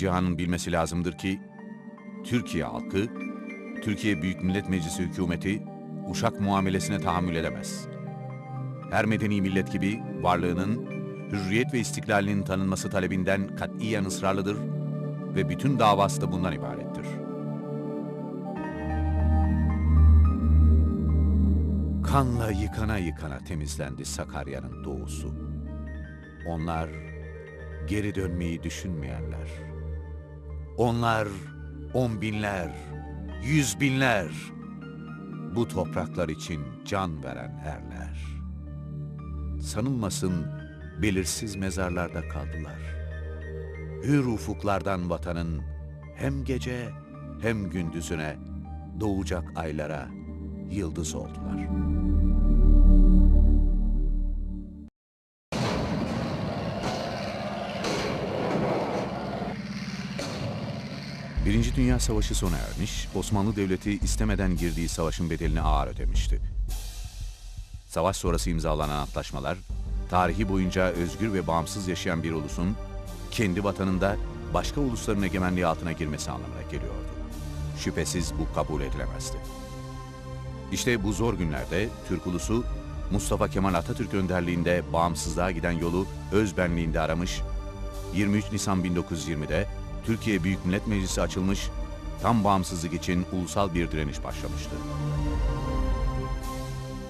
cihanın bilmesi lazımdır ki, Türkiye halkı, Türkiye Büyük Millet Meclisi hükümeti uşak muamelesine tahammül edemez. Her medeni millet gibi varlığının, hürriyet ve istiklalinin tanınması talebinden katiyen ısrarlıdır ve bütün davası da bundan ibarettir. Kanla yıkana yıkana temizlendi Sakarya'nın doğusu. Onlar geri dönmeyi düşünmeyenler. Onlar on binler, yüz binler bu topraklar için can veren erler. Sanılmasın belirsiz mezarlarda kaldılar. Hür ufuklardan vatanın hem gece hem gündüzüne doğacak aylara yıldız oldular. Birinci Dünya Savaşı sona ermiş, Osmanlı Devleti istemeden girdiği savaşın bedelini ağır ödemişti. Savaş sonrası imzalanan antlaşmalar, tarihi boyunca özgür ve bağımsız yaşayan bir ulusun, kendi vatanında başka ulusların egemenliği altına girmesi anlamına geliyordu. Şüphesiz bu kabul edilemezdi. İşte bu zor günlerde Türk ulusu, Mustafa Kemal Atatürk önderliğinde bağımsızlığa giden yolu öz benliğinde aramış, 23 Nisan 1920'de Türkiye Büyük Millet Meclisi açılmış, tam bağımsızlık için ulusal bir direniş başlamıştı.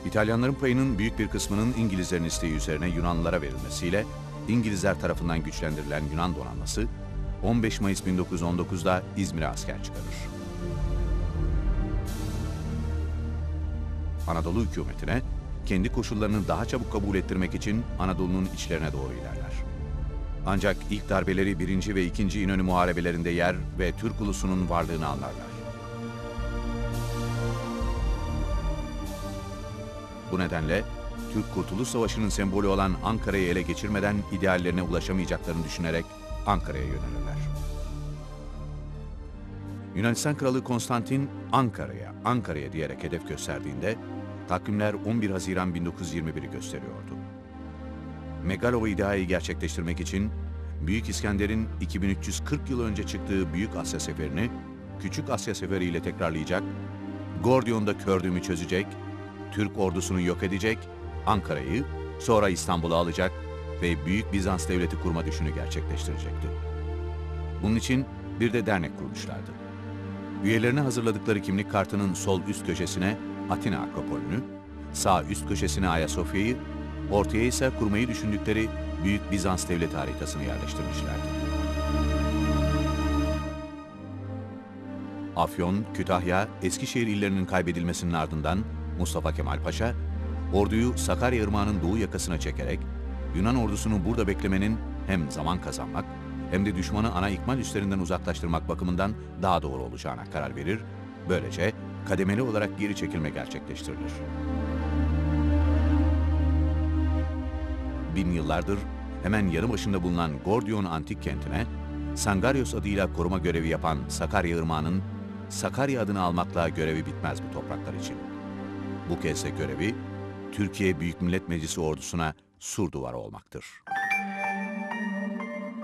İtalyanların payının büyük bir kısmının İngilizlerin isteği üzerine Yunanlılara verilmesiyle İngilizler tarafından güçlendirilen Yunan donanması 15 Mayıs 1919'da İzmir'e asker çıkarır. Anadolu hükümetine kendi koşullarını daha çabuk kabul ettirmek için Anadolu'nun içlerine doğru ilerler. Ancak ilk darbeleri 1. ve 2. İnönü muharebelerinde yer ve Türk ulusunun varlığını anlarlar. Bu nedenle Türk Kurtuluş Savaşı'nın sembolü olan Ankara'yı ele geçirmeden ideallerine ulaşamayacaklarını düşünerek Ankara'ya yönelirler. Yunanistan Kralı Konstantin Ankara'ya, Ankara'ya diyerek hedef gösterdiğinde takvimler 11 Haziran 1921'i gösteriyordu. Megalova ideayı gerçekleştirmek için Büyük İskender'in 2340 yıl önce çıktığı Büyük Asya Seferi'ni Küçük Asya Seferi ile tekrarlayacak, Gordion'da kördüğümü çözecek, Türk ordusunu yok edecek, Ankara'yı, sonra İstanbul'u alacak ve Büyük Bizans Devleti kurma düşünü gerçekleştirecekti. Bunun için bir de dernek kurmuşlardı. Üyelerine hazırladıkları kimlik kartının sol üst köşesine Atina Akropolü'nü, sağ üst köşesine Ayasofya'yı, ortaya ise kurmayı düşündükleri Büyük Bizans Devleti haritasını yerleştirmişlerdi. Afyon, Kütahya, Eskişehir illerinin kaybedilmesinin ardından Mustafa Kemal Paşa, orduyu Sakarya Irmağı'nın doğu yakasına çekerek Yunan ordusunu burada beklemenin hem zaman kazanmak hem de düşmanı ana ikmal üslerinden uzaklaştırmak bakımından daha doğru olacağına karar verir, böylece kademeli olarak geri çekilme gerçekleştirilir. Bin yıllardır hemen yarı başında bulunan Gordion antik kentine Sangarios adıyla koruma görevi yapan Sakarya Irmağı'nın Sakarya adını almakla görevi bitmez bu topraklar için. Bu kez de görevi Türkiye Büyük Millet Meclisi ordusuna sur duvarı olmaktır.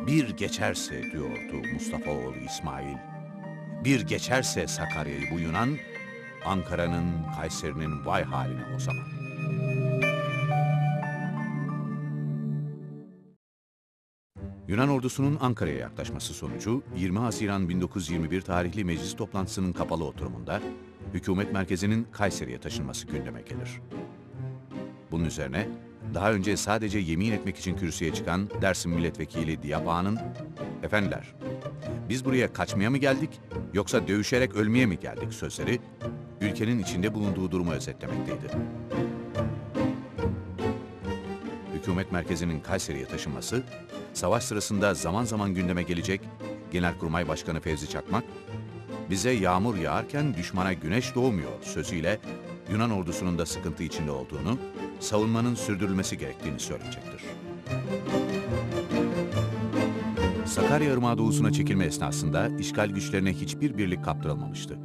Bir geçerse diyordu Mustafa oğlu İsmail. Bir geçerse Sakarya'yı bu Yunan, Ankara'nın, Kayseri'nin vay haline o zaman. Yunan ordusunun Ankara'ya yaklaşması sonucu 20 Haziran 1921 tarihli meclis toplantısının kapalı oturumunda hükümet merkezinin Kayseri'ye taşınması gündeme gelir. Bunun üzerine daha önce sadece yemin etmek için kürsüye çıkan Dersim Milletvekili Diyap Ağa'nın "Efendiler, biz buraya kaçmaya mı geldik yoksa dövüşerek ölmeye mi geldik?" sözleri ülkenin içinde bulunduğu durumu özetlemekteydi. Hükümet merkezinin Kayseri'ye taşınması, savaş sırasında zaman zaman gündeme gelecek Genelkurmay Başkanı Fevzi Çakmak, bize yağmur yağarken düşmana güneş doğmuyor sözüyle Yunan ordusunun da sıkıntı içinde olduğunu, savunmanın sürdürülmesi gerektiğini söyleyecektir. Sakarya Irmağı doğusuna çekilme esnasında işgal güçlerine hiçbir birlik kaptırılmamıştı.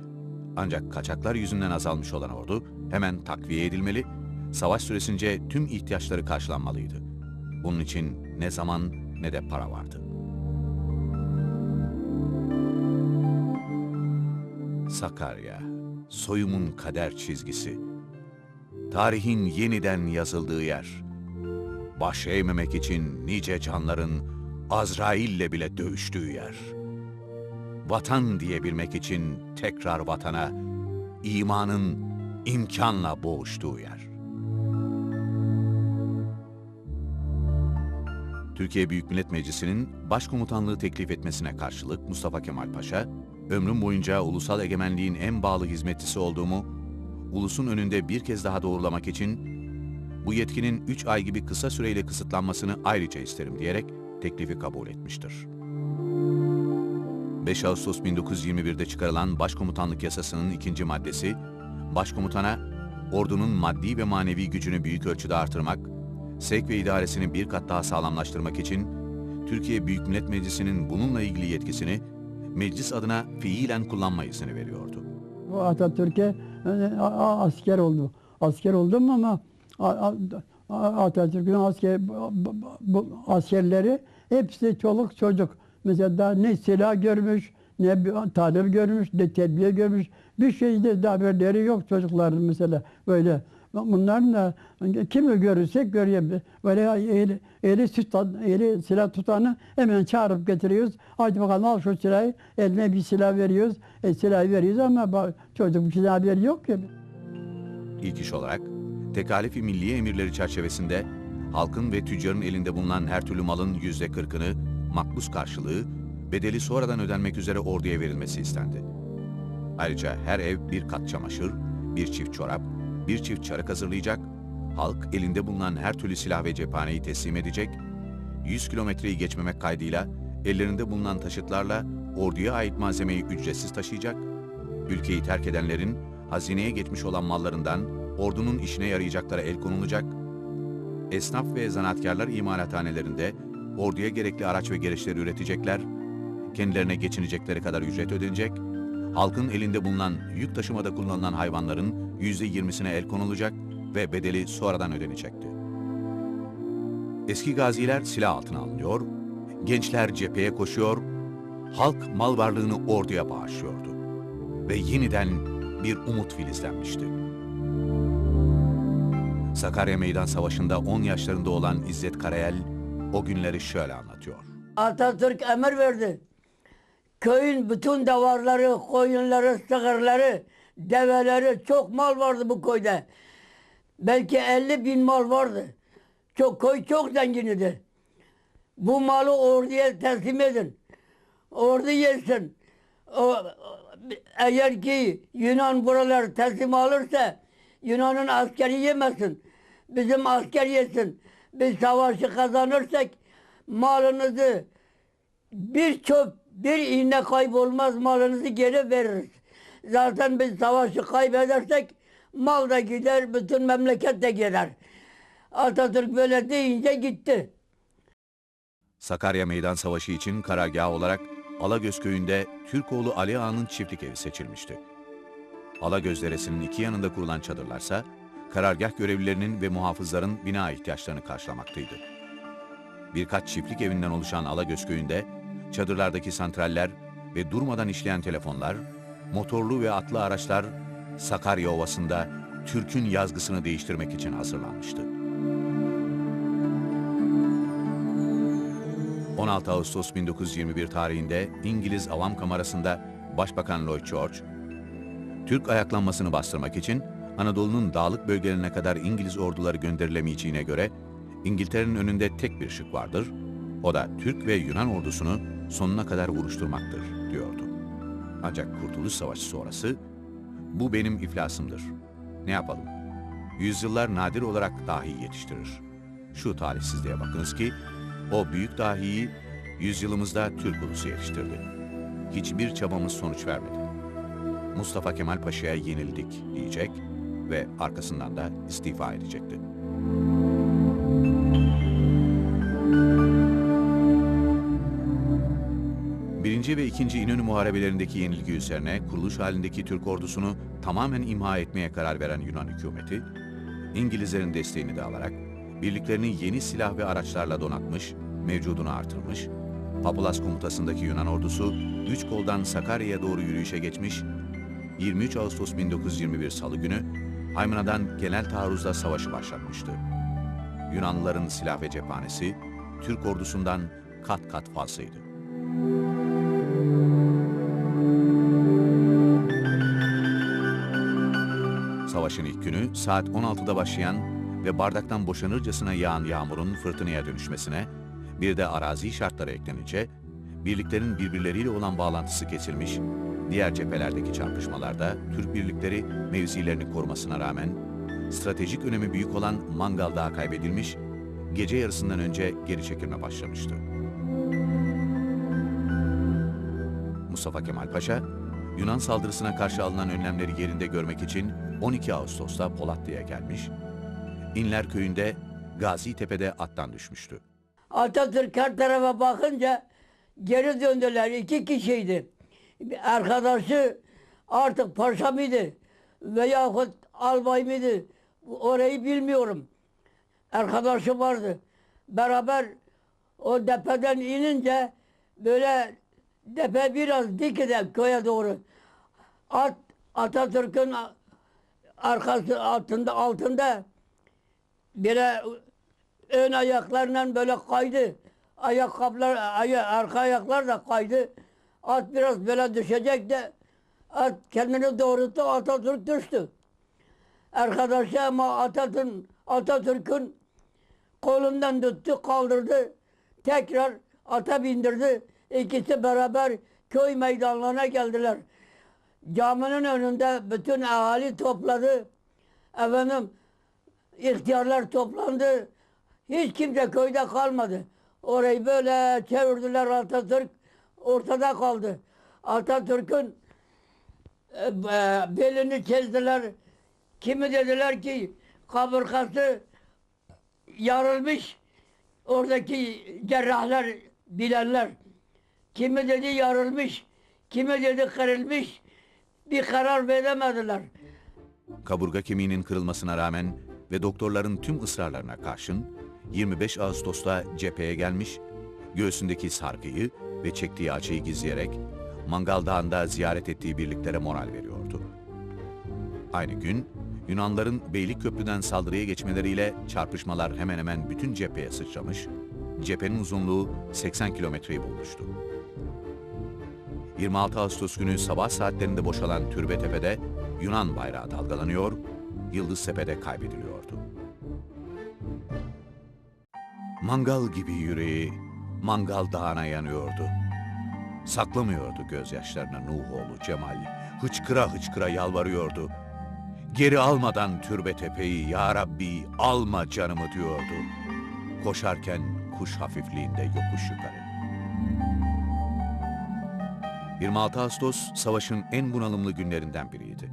Ancak kaçaklar yüzünden azalmış olan ordu hemen takviye edilmeli, savaş süresince tüm ihtiyaçları karşılanmalıydı. Bunun için ne zaman ne de para vardı. Sakarya, soyumun kader çizgisi. Tarihin yeniden yazıldığı yer. Baş eğmemek için nice canların Azrail'le bile dövüştüğü yer. Vatan diyebilmek için tekrar vatana, imanın imkanla boğuştuğu yer. Türkiye Büyük Millet Meclisi'nin başkomutanlığı teklif etmesine karşılık Mustafa Kemal Paşa, ömrüm boyunca ulusal egemenliğin en bağlı hizmetçisi olduğumu, ulusun önünde bir kez daha doğrulamak için bu yetkinin 3 ay gibi kısa süreyle kısıtlanmasını ayrıca isterim diyerek teklifi kabul etmiştir. 5 Ağustos 1921'de çıkarılan Başkomutanlık Yasası'nın ikinci maddesi, Başkomutana, ordunun maddi ve manevi gücünü büyük ölçüde artırmak, sevk ve idaresini bir kat daha sağlamlaştırmak için Türkiye Büyük Millet Meclisi'nin bununla ilgili yetkisini meclis adına fiilen kullanma izni veriyordu. Bu Atatürk'e a- asker oldu. Asker oldum ama Atatürk'ün asker, bu- askerleri hepsi çoluk çocuk. Mesela daha ne silah görmüş, ne talim görmüş, ne terbiye görmüş. Bir şeyde de haberleri yok çocukların mesela böyle. Bunların da kimi görürsek görüyor. Böyle eli, eli, tutan, eli silah tutanı hemen çağırıp getiriyoruz. Hadi bakalım al şu silahı. Eline bir silah veriyoruz. E, silahı veriyoruz ama çocuk bir silah haberi yok ki. İlk iş olarak tekalif-i milliye emirleri çerçevesinde halkın ve tüccarın elinde bulunan her türlü malın yüzde kırkını makbuz karşılığı bedeli sonradan ödenmek üzere orduya verilmesi istendi. Ayrıca her ev bir kat çamaşır, bir çift çorap, bir çift çarık hazırlayacak, halk elinde bulunan her türlü silah ve cephaneyi teslim edecek, 100 kilometreyi geçmemek kaydıyla ellerinde bulunan taşıtlarla orduya ait malzemeyi ücretsiz taşıyacak, ülkeyi terk edenlerin hazineye geçmiş olan mallarından ordunun işine yarayacaklara el konulacak, esnaf ve zanaatkarlar imalathanelerinde orduya gerekli araç ve gereçleri üretecekler, kendilerine geçinecekleri kadar ücret ödenecek, halkın elinde bulunan yük taşımada kullanılan hayvanların yüzde yirmisine el konulacak ve bedeli sonradan ödenecekti. Eski gaziler silah altına alınıyor, gençler cepheye koşuyor, halk mal varlığını orduya bağışlıyordu ve yeniden bir umut filizlenmişti. Sakarya Meydan Savaşı'nda 10 yaşlarında olan İzzet Karayel o günleri şöyle anlatıyor. Atatürk emir verdi. Köyün bütün davarları, koyunları, sığırları, develeri çok mal vardı bu köyde. Belki 50 bin mal vardı. Çok köy çok zengin idi. Bu malı orduya teslim edin. Ordu yesin. O, eğer ki Yunan buralar teslim alırsa Yunan'ın askeri yemesin. Bizim asker yesin. Biz savaşı kazanırsak malınızı bir çöp, bir iğne kaybolmaz malınızı geri veririz. Zaten biz savaşı kaybedersek mal da gider, bütün memleket de gider. Atatürk böyle deyince gitti. Sakarya Meydan Savaşı için karargah olarak Alagöz köyünde Türkoğlu Ali Ağa'nın çiftlik evi seçilmişti. Alagöz Deresi'nin iki yanında kurulan çadırlarsa karargah görevlilerinin ve muhafızların bina ihtiyaçlarını karşılamaktaydı. Birkaç çiftlik evinden oluşan Alagöz köyünde çadırlardaki santraller ve durmadan işleyen telefonlar, motorlu ve atlı araçlar Sakarya Ovası'nda Türk'ün yazgısını değiştirmek için hazırlanmıştı. 16 Ağustos 1921 tarihinde İngiliz Avam Kamerası'nda Başbakan Lloyd George, Türk ayaklanmasını bastırmak için Anadolu'nun dağlık bölgelerine kadar İngiliz orduları gönderilemeyeceğine göre İngiltere'nin önünde tek bir şık vardır, o da Türk ve Yunan ordusunu sonuna kadar vuruşturmaktır, diyordu. Ancak Kurtuluş Savaşı sonrası, bu benim iflasımdır. Ne yapalım? Yüzyıllar nadir olarak dahi yetiştirir. Şu talihsizliğe bakınız ki, o büyük dahiyi yüzyılımızda Türk ulusu yetiştirdi. Hiçbir çabamız sonuç vermedi. Mustafa Kemal Paşa'ya yenildik diyecek ve arkasından da istifa edecekti. Birinci ve ikinci İnönü Muharebelerindeki yenilgi üzerine kuruluş halindeki Türk ordusunu tamamen imha etmeye karar veren Yunan hükümeti, İngilizlerin desteğini de alarak birliklerini yeni silah ve araçlarla donatmış, mevcudunu artırmış, Papulas komutasındaki Yunan ordusu üç koldan Sakarya'ya doğru yürüyüşe geçmiş, 23 Ağustos 1921 Salı günü Haymana'dan genel taarruzla savaşı başlatmıştı. Yunanlıların silah ve cephanesi Türk ordusundan kat kat fazlaydı. Savaşın ilk günü saat 16'da başlayan ve bardaktan boşanırcasına yağan yağmurun fırtınaya dönüşmesine, bir de arazi şartları eklenince, birliklerin birbirleriyle olan bağlantısı kesilmiş, diğer cephelerdeki çarpışmalarda Türk birlikleri mevzilerini korumasına rağmen, stratejik önemi büyük olan Mangal Dağı kaybedilmiş, gece yarısından önce geri çekilme başlamıştı. Mustafa Kemal Paşa, Yunan saldırısına karşı alınan önlemleri yerinde görmek için 12 Ağustos'ta Polatlı'ya gelmiş, İnler köyünde Gazi Tepe'de attan düşmüştü. Atatürk her tarafa bakınca geri döndüler. İki kişiydi. Bir Arkadaşı artık paşa mıydı veyahut albay mıydı orayı bilmiyorum. Arkadaşı vardı. Beraber o tepeden inince böyle tepe biraz dikide köye doğru. At Atatürk'ün arkası altında altında bire ön ayaklarla böyle kaydı. Ayakkabılar, aya, arka ayaklar da kaydı. At biraz böyle düşecek de at kendini doğrulttu, Atatürk düştü. Arkadaşı ama Atatürk'ün Atatürk'ün kolundan tuttu, kaldırdı. Tekrar ata bindirdi. İkisi beraber köy meydanlarına geldiler. Caminin önünde bütün ahali topladı. Efendim ihtiyarlar toplandı. Hiç kimse köyde kalmadı. Orayı böyle çevirdiler Atatürk ortada kaldı. Atatürk'ün e, belini çizdiler. Kimi dediler ki kaburgası yarılmış. Oradaki cerrahlar bilenler. Kimi dedi yarılmış. Kimi dedi kırılmış. Bir karar veremediler. Kaburga kemiğinin kırılmasına rağmen ve doktorların tüm ısrarlarına karşın 25 Ağustos'ta cepheye gelmiş, göğsündeki sargıyı ve çektiği açıyı gizleyerek Mangal Dağı'nda ziyaret ettiği birliklere moral veriyordu. Aynı gün Yunanların Beylikköprü'den saldırıya geçmeleriyle çarpışmalar hemen hemen bütün cepheye sıçramış, cephenin uzunluğu 80 kilometreyi bulmuştu. 26 Ağustos günü sabah saatlerinde boşalan Türbetepe'de Yunan bayrağı dalgalanıyor, Yıldıztepe'de kaybediliyordu. Mangal gibi yüreği mangal dağına yanıyordu. Saklamıyordu gözyaşlarını Nuhoğlu Cemal. Hıçkıra hıçkıra yalvarıyordu. Geri almadan türbe tepeyi ya Rabbi alma canımı diyordu. Koşarken kuş hafifliğinde yokuş yukarı. 26 Ağustos savaşın en bunalımlı günlerinden biriydi.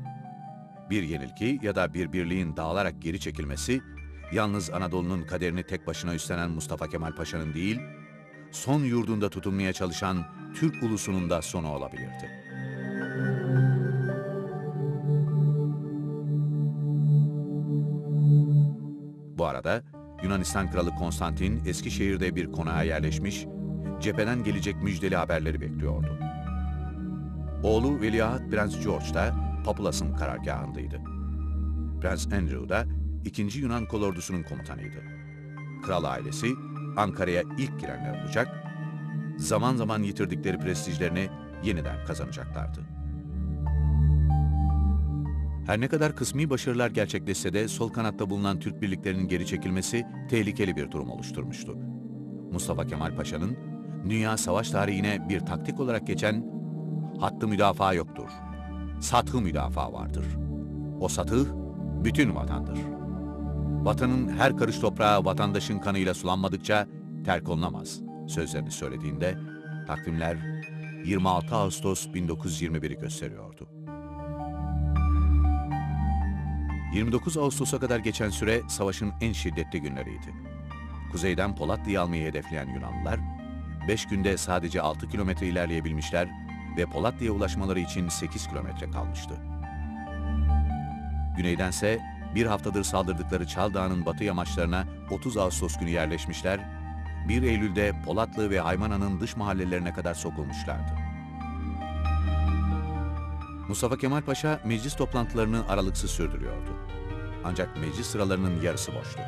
Bir yenilgi ya da bir birliğin dağılarak geri çekilmesi, yalnız Anadolu'nun kaderini tek başına üstlenen Mustafa Kemal Paşa'nın değil, son yurdunda tutunmaya çalışan Türk ulusunun da sonu olabilirdi. Bu arada Yunanistan Kralı Konstantin Eskişehir'de bir konağa yerleşmiş, cepheden gelecek müjdeli haberleri bekliyordu. Oğlu Veliaht Prens George da Papulas'ın karargahındaydı. Prens Andrew da 2. Yunan kolordusunun komutanıydı. Kral ailesi Ankara'ya ilk girenler olacak, zaman zaman yitirdikleri prestijlerini yeniden kazanacaklardı. Her ne kadar kısmi başarılar gerçekleşse de sol kanatta bulunan Türk birliklerinin geri çekilmesi tehlikeli bir durum oluşturmuştu. Mustafa Kemal Paşa'nın dünya savaş tarihine bir taktik olarak geçen hattı müdafaa yoktur. Sathı müdafaa vardır. O satıh bütün vatandır. Vatanın her karış toprağı vatandaşın kanıyla sulanmadıkça terk olunamaz sözlerini söylediğinde takvimler 26 Ağustos 1921'i gösteriyordu. 29 Ağustos'a kadar geçen süre savaşın en şiddetli günleriydi. Kuzeyden Polatlı'yı almayı hedefleyen Yunanlılar, 5 günde sadece 6 kilometre ilerleyebilmişler ve Polatlı'ya ulaşmaları için 8 kilometre kalmıştı. Güneydense bir haftadır saldırdıkları Çal Dağı'nın batı yamaçlarına 30 Ağustos günü yerleşmişler, 1 Eylül'de Polatlı ve Haymana'nın dış mahallelerine kadar sokulmuşlardı. Mustafa Kemal Paşa meclis toplantılarını aralıksız sürdürüyordu. Ancak meclis sıralarının yarısı boştu.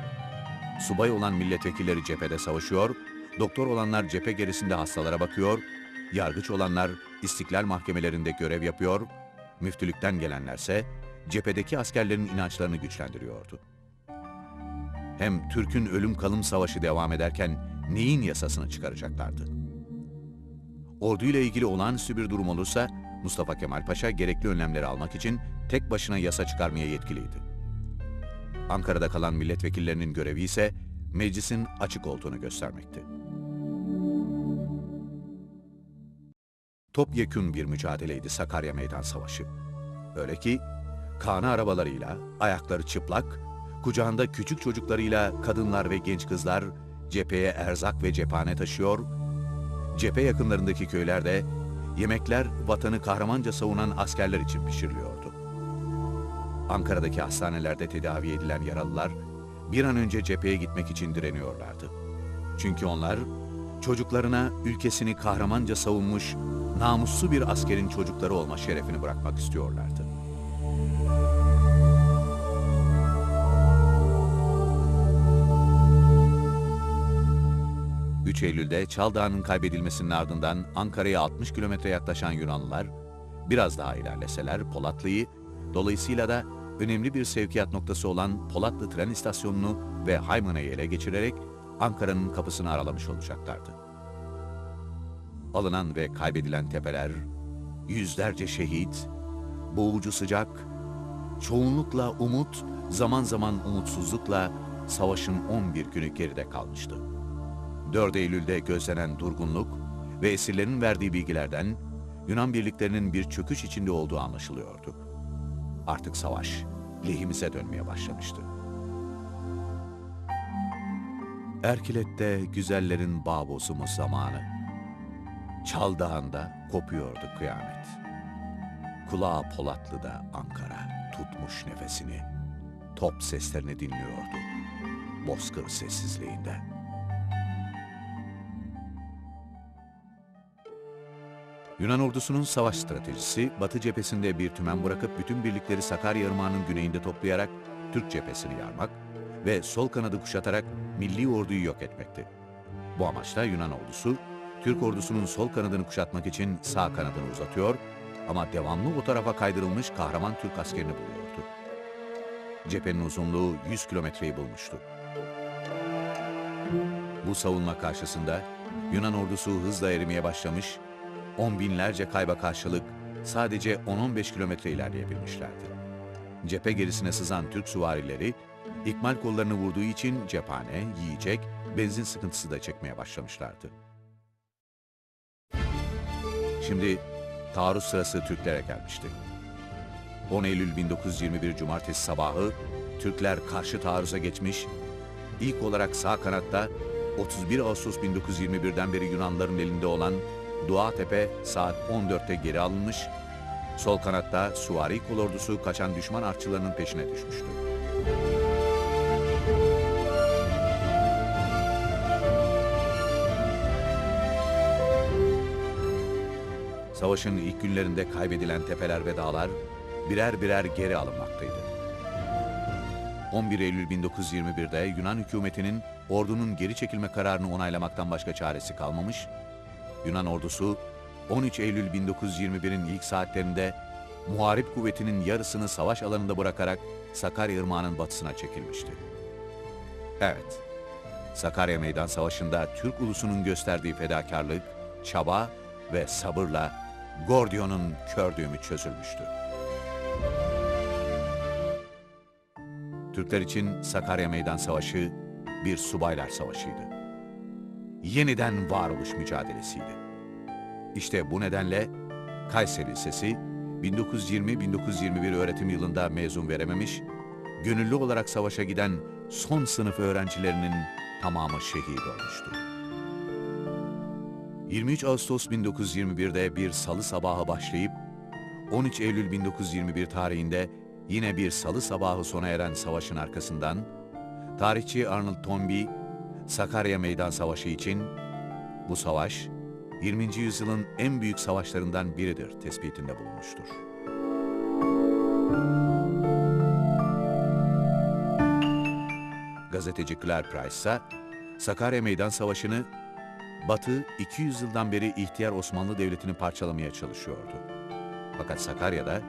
Subay olan milletvekilleri cephede savaşıyor, doktor olanlar cephe gerisinde hastalara bakıyor, yargıç olanlar istiklal mahkemelerinde görev yapıyor, müftülükten gelenlerse cephedeki askerlerin inançlarını güçlendiriyordu. Hem Türk'ün ölüm kalım savaşı devam ederken neyin yasasını çıkaracaklardı? Orduyla ilgili olağanüstü bir durum olursa Mustafa Kemal Paşa gerekli önlemleri almak için tek başına yasa çıkarmaya yetkiliydi. Ankara'da kalan milletvekillerinin görevi ise meclisin açık olduğunu göstermekti. Topyekün bir mücadeleydi Sakarya Meydan Savaşı. Öyle ki Kana arabalarıyla, ayakları çıplak, kucağında küçük çocuklarıyla kadınlar ve genç kızlar cepheye erzak ve cephane taşıyor, cephe yakınlarındaki köylerde yemekler vatanı kahramanca savunan askerler için pişiriliyordu. Ankara'daki hastanelerde tedavi edilen yaralılar bir an önce cepheye gitmek için direniyorlardı. Çünkü onlar çocuklarına ülkesini kahramanca savunmuş namuslu bir askerin çocukları olma şerefini bırakmak istiyorlardı. 3 Eylül'de Çaldağ'ın kaybedilmesinin ardından Ankara'ya 60 kilometre yaklaşan Yunanlılar, biraz daha ilerleseler Polatlı'yı, dolayısıyla da önemli bir sevkiyat noktası olan Polatlı tren istasyonunu ve Haymana'yı ele geçirerek Ankara'nın kapısını aralamış olacaklardı. Alınan ve kaybedilen tepeler, yüzlerce şehit, boğucu sıcak, çoğunlukla umut, zaman zaman umutsuzlukla savaşın 11 günü geride kalmıştı. 4 Eylül'de gözlenen durgunluk ve esirlerin verdiği bilgilerden Yunan birliklerinin bir çöküş içinde olduğu anlaşılıyordu. Artık savaş lehimize dönmeye başlamıştı. Erkilet'te güzellerin bağ bozumu zamanı. Çal Dağı'nda kopuyordu kıyamet. Kulağı Polatlı'da Ankara tutmuş nefesini. Top seslerini dinliyordu. Bozkır sessizliğinde. Yunan ordusunun savaş stratejisi, Batı cephesinde bir tümen bırakıp bütün birlikleri Sakarya Irmağı'nın güneyinde toplayarak Türk cephesini yarmak ve sol kanadı kuşatarak milli orduyu yok etmekti. Bu amaçla Yunan ordusu, Türk ordusunun sol kanadını kuşatmak için sağ kanadını uzatıyor ama devamlı o tarafa kaydırılmış kahraman Türk askerini buluyordu. Cephenin uzunluğu 100 kilometreyi bulmuştu. Bu savunma karşısında Yunan ordusu hızla erimeye başlamış, on binlerce kayba karşılık sadece 10-15 kilometre ilerleyebilmişlerdi. Cephe gerisine sızan Türk süvarileri, ikmal kollarını vurduğu için cephane, yiyecek, benzin sıkıntısı da çekmeye başlamışlardı. Şimdi taarruz sırası Türklere gelmişti. 10 Eylül 1921 Cumartesi sabahı Türkler karşı taarruza geçmiş, ilk olarak sağ kanatta 31 Ağustos 1921'den beri Yunanların elinde olan Duatepe saat 14'te geri alınmış, sol kanatta Suvari kolordusu kaçan düşman artçılarının peşine düşmüştü. Savaşın ilk günlerinde kaybedilen tepeler ve dağlar birer birer geri alınmaktaydı. 11 Eylül 1921'de Yunan hükümetinin ordunun geri çekilme kararını onaylamaktan başka çaresi kalmamış, Yunan ordusu 13 Eylül 1921'in ilk saatlerinde muharip kuvvetinin yarısını savaş alanında bırakarak Sakarya Irmağı'nın batısına çekilmişti. Evet, Sakarya Meydan Savaşı'nda Türk ulusunun gösterdiği fedakarlık, çaba ve sabırla Gordion'un kör düğümü çözülmüştü. Türkler için Sakarya Meydan Savaşı bir subaylar savaşıydı. Yeniden varoluş mücadelesiydi. İşte bu nedenle Kayseri Lisesi 1920-1921 öğretim yılında mezun verememiş, gönüllü olarak savaşa giden son sınıf öğrencilerinin tamamı şehit olmuştu. 23 Ağustos 1921'de bir salı sabahı başlayıp 13 Eylül 1921 tarihinde yine bir salı sabahı sona eren savaşın arkasından tarihçi Arnold Toynbee Sakarya Meydan Savaşı için bu savaş 20. yüzyılın en büyük savaşlarından biridir tespitinde bulunmuştur. Gazeteci Claire Price ise Sakarya Meydan Savaşı'nı Batı 200 yıldan beri ihtiyar Osmanlı Devleti'ni parçalamaya çalışıyordu. Fakat Sakarya'da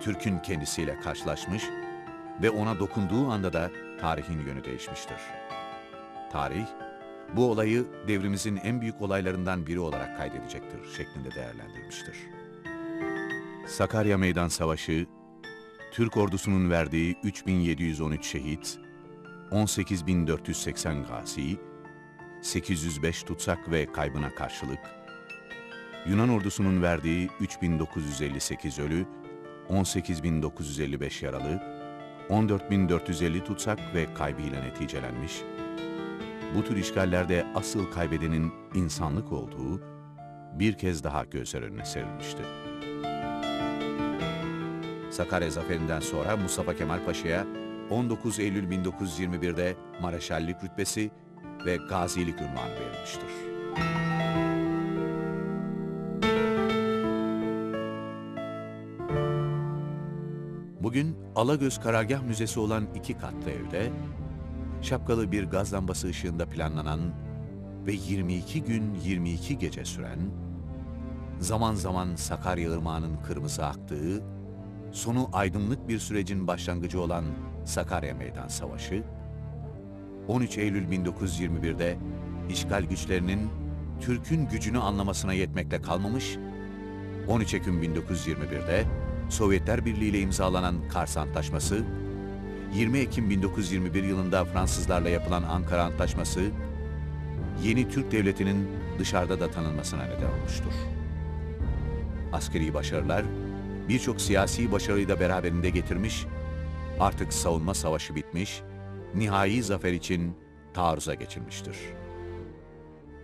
Türk'ün kendisiyle karşılaşmış ve ona dokunduğu anda da tarihin yönü değişmiştir. Tarih, bu olayı devrimizin en büyük olaylarından biri olarak kaydedecektir şeklinde değerlendirmiştir. Sakarya Meydan Savaşı, Türk ordusunun verdiği 3713 şehit, 18480 gazi, 805 tutsak ve kaybına karşılık, Yunan ordusunun verdiği 3958 ölü, 18955 yaralı, 14450 tutsak ve kaybıyla neticelenmiş, bu tür işgallerde asıl kaybedenin insanlık olduğu bir kez daha gözler önüne serilmişti. Sakarya zaferinden sonra Mustafa Kemal Paşa'ya 19 Eylül 1921'de Mareşallik rütbesi ve gazilik ünvanı verilmiştir. Bugün Alagöz Karargah Müzesi olan iki katlı evde, şapkalı bir gaz lambası ışığında planlanan ve 22 gün 22 gece süren, zaman zaman Sakarya Irmağı'nın kırmızı aktığı, sonu aydınlık bir sürecin başlangıcı olan Sakarya Meydan Savaşı, 13 Eylül 1921'de işgal güçlerinin Türk'ün gücünü anlamasına yetmekle kalmamış, 13 Ekim 1921'de Sovyetler Birliği ile imzalanan Kars Antlaşması, 20 Ekim 1921 yılında Fransızlarla yapılan Ankara Antlaşması, yeni Türk Devleti'nin dışarıda da tanınmasına neden olmuştur. Askeri başarılar, birçok siyasi başarıyı da beraberinde getirmiş, artık savunma savaşı bitmiş, nihai zafer için taarruza geçilmiştir.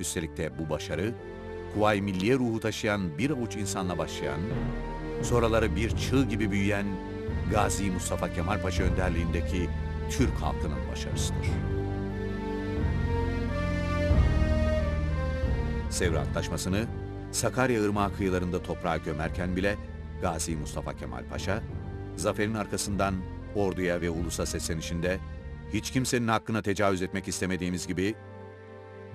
Üstelik de bu başarı, Kuvayi Milliye ruhu taşıyan bir avuç insanla başlayan, sonraları bir çığ gibi büyüyen Gazi Mustafa Kemal Paşa önderliğindeki Türk halkının başarısıdır. Sevr Antlaşması'nı Sakarya Irmağı kıyılarında toprağa gömerken bile Gazi Mustafa Kemal Paşa, zaferin arkasından orduya ve ulusa seslenişinde hiç kimsenin hakkına tecavüz etmek istemediğimiz gibi,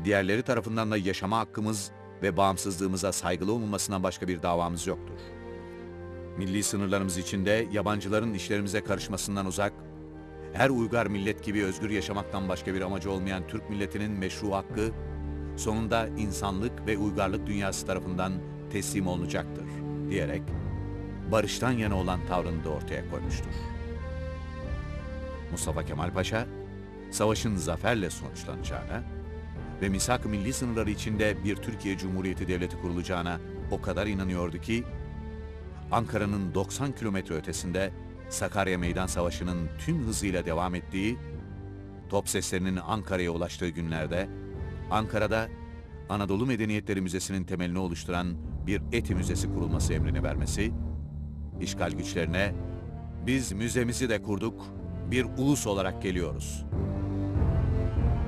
diğerleri tarafından da yaşama hakkımız ve bağımsızlığımıza saygılı olunmasından başka bir davamız yoktur. Milli sınırlarımız içinde yabancıların işlerimize karışmasından uzak, her uygar millet gibi özgür yaşamaktan başka bir amacı olmayan Türk milletinin meşru hakkı, sonunda insanlık ve uygarlık dünyası tarafından teslim olunacaktır diyerek barıştan yana olan tavrını da ortaya koymuştur. Mustafa Kemal Paşa, savaşın zaferle sonuçlanacağına ve misak-ı milli sınırları içinde bir Türkiye Cumhuriyeti Devleti kurulacağına o kadar inanıyordu ki, Ankara'nın 90 kilometre ötesinde Sakarya Meydan Savaşı'nın tüm hızıyla devam ettiği, top seslerinin Ankara'ya ulaştığı günlerde, Ankara'da Anadolu Medeniyetleri Müzesi'nin temelini oluşturan bir eti müzesi kurulması emrini vermesi, işgal güçlerine biz müzemizi de kurduk, bir ulus olarak geliyoruz.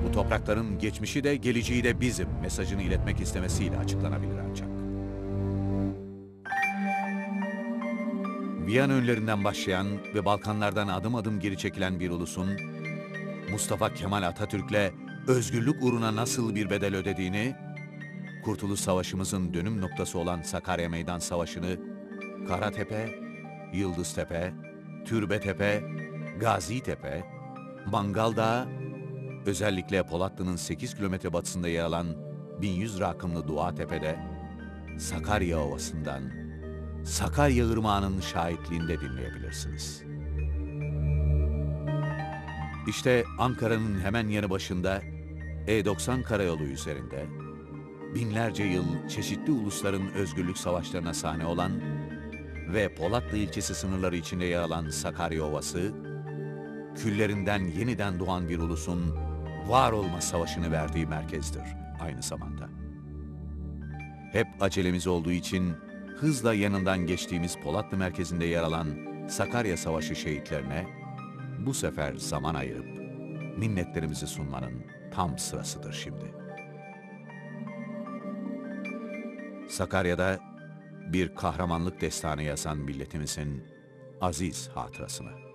Bu toprakların geçmişi de geleceği de bizim mesajını iletmek istemesiyle açıklanabilir ancak. Viyana önlerinden başlayan ve Balkanlardan adım adım geri çekilen bir ulusun, Mustafa Kemal Atatürk'le özgürlük uğruna nasıl bir bedel ödediğini, Kurtuluş Savaşımızın dönüm noktası olan Sakarya Meydan Savaşı'nı, Karatepe, Yıldıztepe, Türbetepe, Gazitepe, Mangal Dağı, özellikle Polatlı'nın 8 kilometre batısında yer alan 1100 rakımlı Dua Tepe'de, Sakarya Ovası'ndan, Sakarya Irmağı'nın şahitliğinde dinleyebilirsiniz. İşte Ankara'nın hemen yanı başında E90 karayolu üzerinde binlerce yıl çeşitli ulusların özgürlük savaşlarına sahne olan ve Polatlı ilçesi sınırları içinde yer alan Sakarya Ovası, küllerinden yeniden doğan bir ulusun var olma savaşını verdiği merkezdir aynı zamanda. Hep acelemiz olduğu için hızla yanından geçtiğimiz Polatlı merkezinde yer alan Sakarya Savaşı şehitlerine bu sefer zaman ayırıp minnetlerimizi sunmanın tam sırasıdır şimdi. Sakarya'da bir kahramanlık destanı yazan milletimizin aziz hatırasına.